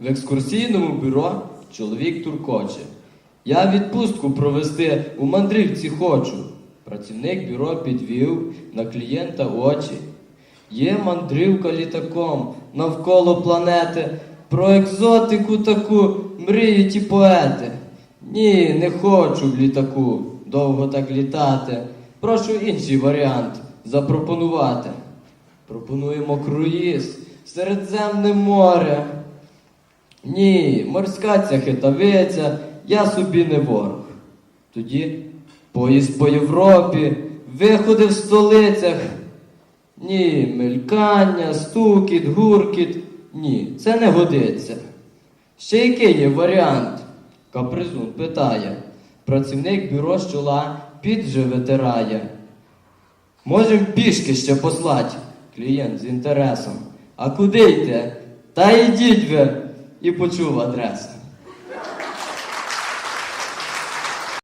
В екскурсійному бюро чоловік туркоче. Я відпустку провести у мандрівці хочу. Працівник бюро підвів на клієнта очі. Є мандрівка літаком навколо планети. Про екзотику таку мріють і поети. Ні, не хочу в літаку довго так літати. Прошу інший варіант запропонувати. Пропонуємо круїз, Середземне море. Ні, морська ця хитавиця, я собі не ворог. Тоді поїзд по Європі, виходи в столицях. Ні, мелькання, стукіт, гуркіт. Ні, це не годиться. Ще який є варіант? Капризун питає. Працівник бюро з чола під же витирає. Можем пішки ще послать, клієнт з інтересом. А куди йти? Та йдіть ви і почув адресу.